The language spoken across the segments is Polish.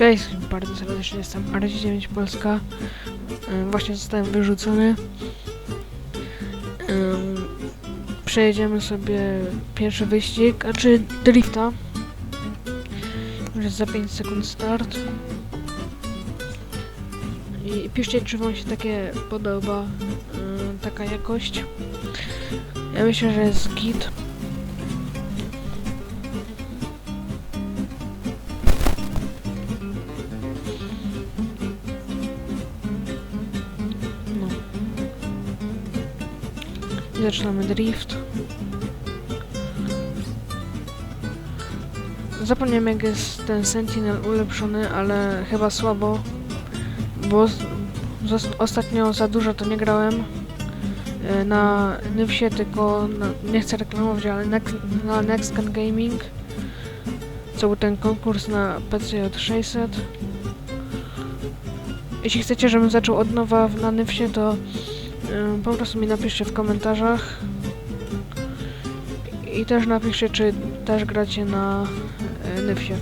Cześć, bardzo serdecznie jestem RG9 Polska. Ym, Właśnie zostałem wyrzucony. Ym, Przejedziemy sobie pierwszy wyścig, a czy drifta. Już jest za 5 sekund start. I piszcie, czy wam się takie podoba, ym, taka jakość. Ja myślę, że jest git. Zaczynamy drift. Zapomniałem jak jest ten Sentinel ulepszony, ale chyba słabo, bo ostatnio za dużo to nie grałem. E, Na Nywsie tylko, na, nie chcę reklamować, ale next, na Next Gen Gaming, co był ten konkurs na PCJ 600. Jeśli chcecie, żebym zaczął od nowa na Nywsie, to Po prostu mi napiszcie w komentarzach. I też napiszcie, czy też gracie na y, Nyfsie.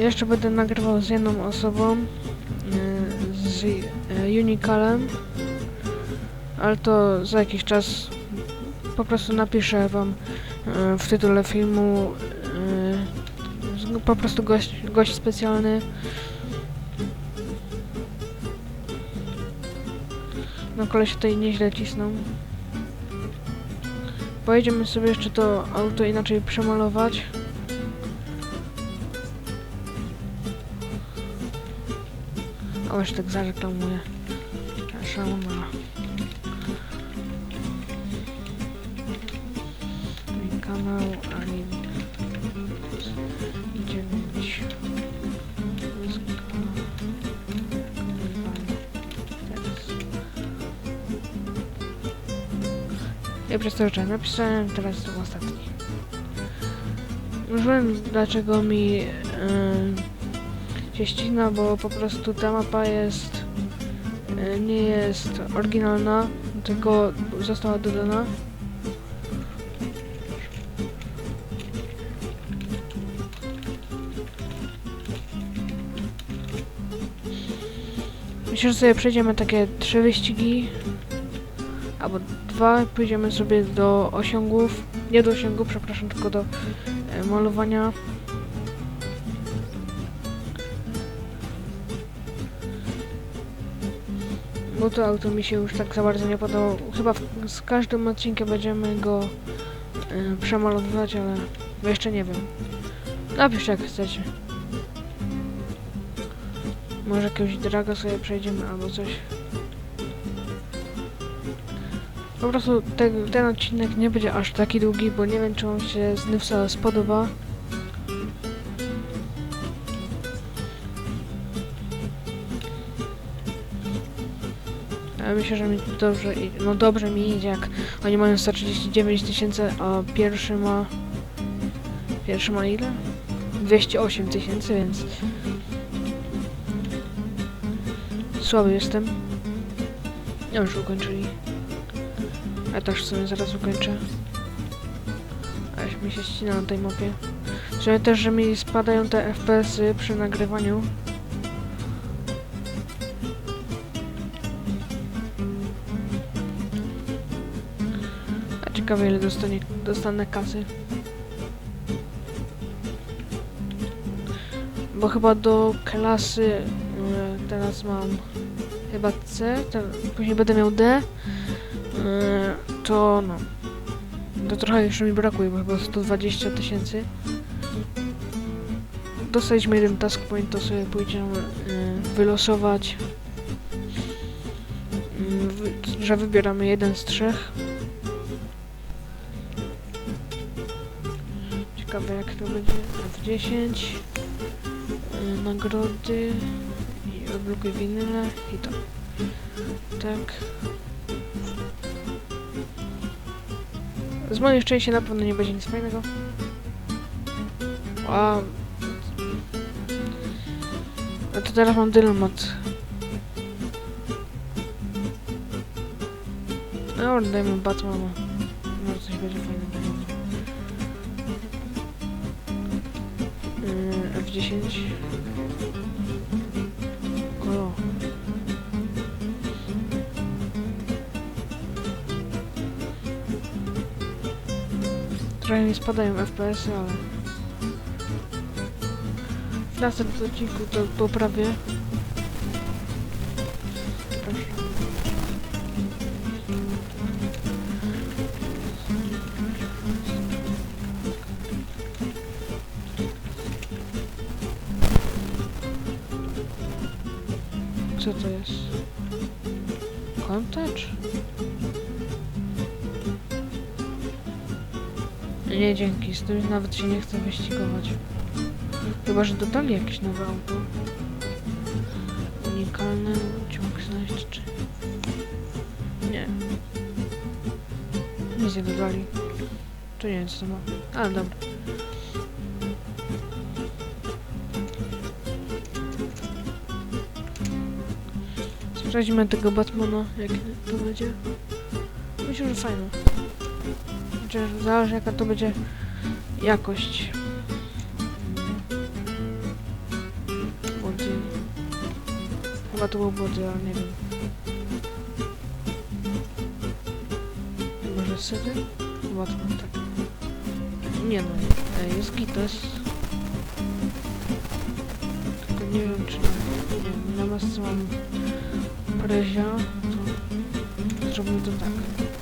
Jeszcze będę nagrywał z jedną osobą, y, z y, Unicalem, ale to za jakiś czas po prostu napiszę wam y, w tytule filmu y, po prostu gość, gość specjalny No koleś tutaj nieźle cisną. Pojedziemy sobie jeszcze to auto inaczej przemalować. O, jeszcze tak zareklamuję. Szalona. Mój kanał, Ja przez napisałem, teraz to ostatni. Już wiem dlaczego mi yy, się ścina, bo po prostu ta mapa jest yy, nie jest oryginalna, tylko została dodana. Myślę, że sobie przejdziemy takie trzy wyścigi albo dwa, pójdziemy sobie do osiągów, nie do osiągów, przepraszam, tylko do e, malowania. Bo to auto mi się już tak za bardzo nie podobało. Chyba w, z każdym odcinkiem będziemy go e, przemalowywać, ale jeszcze nie wiem. Napiszcie jak chcecie. Może jakiegoś draga sobie przejdziemy albo coś. Po prostu te, ten odcinek nie będzie aż taki długi, bo nie wiem czy wam się z Nywsa spodoba. Ale myślę, że mi dobrze, no dobrze mi idzie, jak oni mają 139 tysięcy, a pierwszy ma... Pierwszy ma ile? 208 tysięcy, więc... Słaby jestem. Ja już ukończyli. Ja też w sumie zaraz ukończę. Aż mi się ścina na tej mapie. Czyli też, że mi spadają te FPS-y przy nagrywaniu. A ciekawe ile dostanie, dostanę kasy. Bo chyba do klasy e, teraz mam chyba C, później będę miał D. To no. To trochę jeszcze mi brakuje, bo chyba 120 tysięcy. Dostaliśmy jeden task point, to sobie pójdziemy e, wylosować. Mm, że wybieramy jeden z trzech. Ciekawe jak to będzie. F10. e, Nagrody. I odblokuj winyle. I to. Tak. Z mojej szczęścia na pewno nie będzie nic fajnego. A... No to teraz mam dylemat. No, dajmy Batmana. Może coś będzie fajnego. Mm, F10. Trochę mi spadają FPS-y, ale... W następnym odcinku to poprawię. Proszę. Co to jest? Kontacz? Nie, dzięki. Z tym nawet się nie chcę wyścigować. Chyba, że dodali jakieś nowe auto. Unikalny ciąg znaleźć czy... Nie. Nic nie dodali. To nie wiem co to ma. Ale dobra. Sprawdźmy tego Batmana, jak to będzie. Myślę, że fajne. Chociaż zależy jaka to będzie jakość. Body. Chyba to był body, ale nie wiem. Może sedy? Batman, tak. Nie no, e, jest gitas. Tylko nie wiem czy... Nie wiem, na masce mam Prezia, to zrobimy to tak.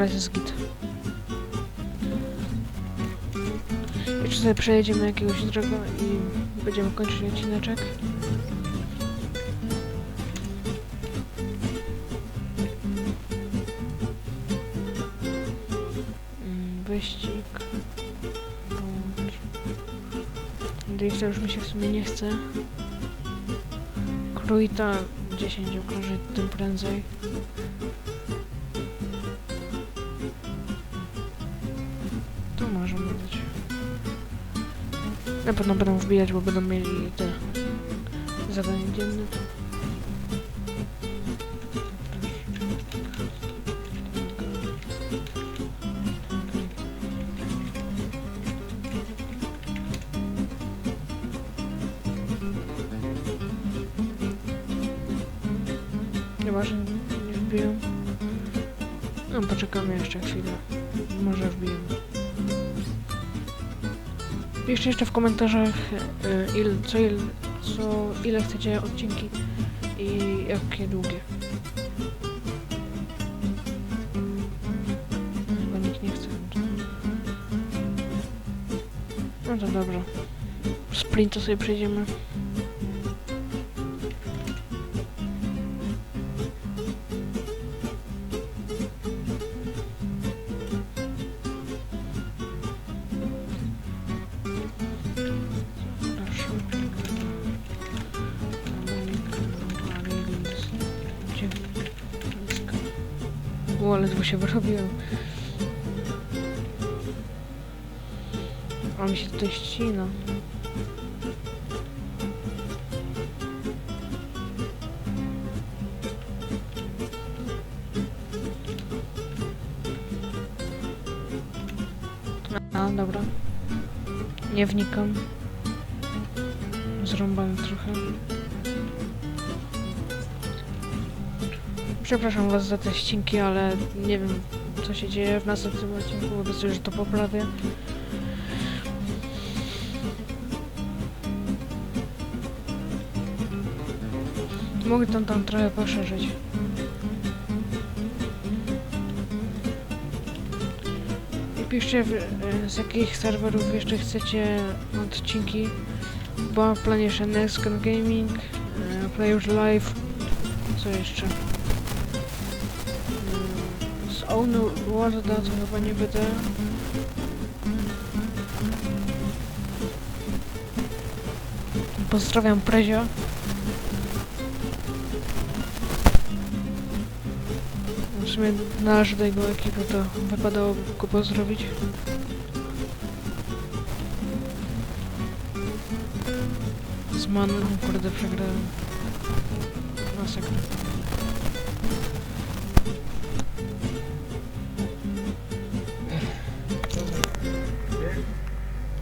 Teraz jest git. Jeszcze sobie przejedziemy jakiegoś droga i będziemy kończyć odcineczek. Mm, Wyścig. Drifta już mi się w sumie nie chce. Kruita 10 okrążeń tym prędzej. To możemy być. Na pewno będą wbijać, bo będą mieli te zadanie dzienne. Chyba, że nie wbiją. No, poczekamy jeszcze chwilę. Może wbiją. Piszcie jeszcze w komentarzach, y, il, co, il, co, ile chcecie odcinki i jakie długie. Chyba nikt nie chce. No to dobrze. Sprint sobie przejdziemy. O, ledwo się wyrobiłem. A mi się tutaj ścina. A, dobra. Nie wnikam. Przepraszam was za te ścinki, ale nie wiem co się dzieje w następnym odcinku, obiecuję, że to poprawię. Mogę tam, tam trochę poszerzyć. I piszcie z jakich serwerów jeszcze chcecie odcinki. Bo mam w planie jeszcze Next Gaming, e, Players Live, co jeszcze? Mm, Z Own Worlda to chyba nie będę. Pozdrawiam Prezio. W sumie należy do jego ekipy, to wypadałoby go pozdrowić. Z Manem, kurde, przegrałem. Masakra.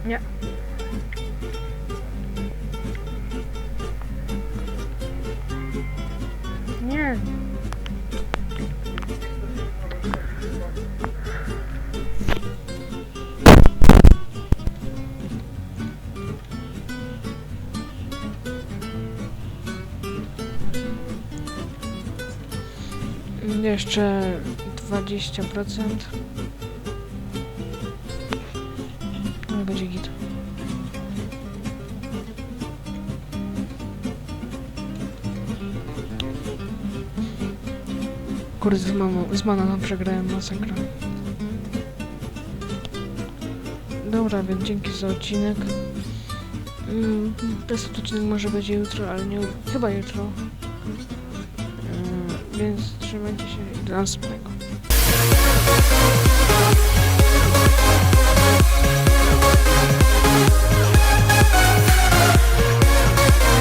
Nie. Nie. Jeszcze 20%. No będzie git. Kurde, z, mamą, z mananą przegrałem masakra. Dobra, więc dzięki za odcinek. Mm, odcinek może będzie jutro, ale nie... Chyba jutro. Yy, więc trzymajcie się i do następnego.